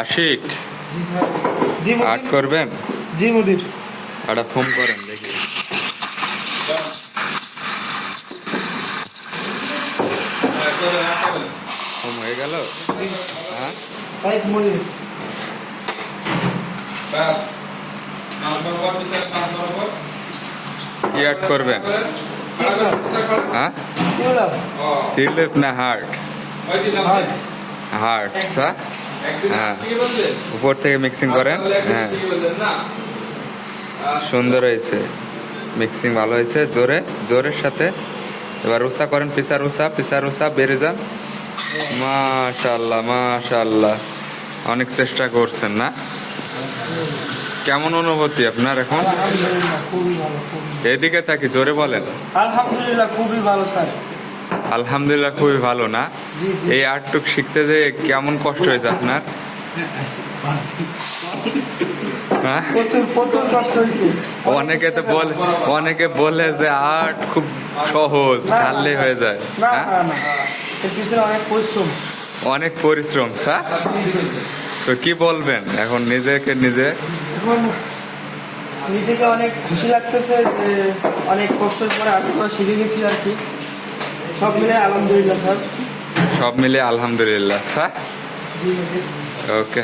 আশিক জি sir মুদির করবেন? জি মুদির একটা ফোন করেন দেখি। ফোন হয়ে গেল? হ্যাঁ? কি আর্ট করবেন? হ্যাঁ? বললাম? না হার্ট? হার্ট। হার্ট সা হ্যাঁ। উপর থেকে মিক্সিং করেন। হ্যাঁ। সুন্দর হয়েছে। মিক্সিং ভালো হয়েছে। জোরে, জোরের সাথে। এবার উষা করেন পিসার উষা পিসার উষা বেড়ে যান। মাশাল্লাহ মাশাল্লাহ অনেক চেষ্টা করছেন না? কেমন অনুভূতি আপনার এখন? এদিকে থাকি, জোরে বলেন। আলহামদুলিল্লাহ, খুবই ভালো, স্যার। আলহামদুলিল্লাহ খুবই ভালো না। এই আর্টটুক শিখতে যে কেমন কষ্ট হয়েছে আপনার? হ্যাঁ? প্রচুর প্রচুর কষ্ট হয়েছে। অনেকে তো বলে অনেকে বলে যে আর্ট খুব সহজ না, ঢাললেই হয়ে যায় হ্যাঁ? অনেক পরিশ্রম। স্যার। তো কি বলবেন? এখন নিজেকে নিজে নিজেকে অনেক খুশি লাগতেছে যে অনেক কষ্টের পরে আর্ট করা শিখে গেছি আর কি। সব মিলে আলহামদুলিল্লাহ স্যার। সব মিলে আলহামদুলিল্লাহ স্যার। ওকে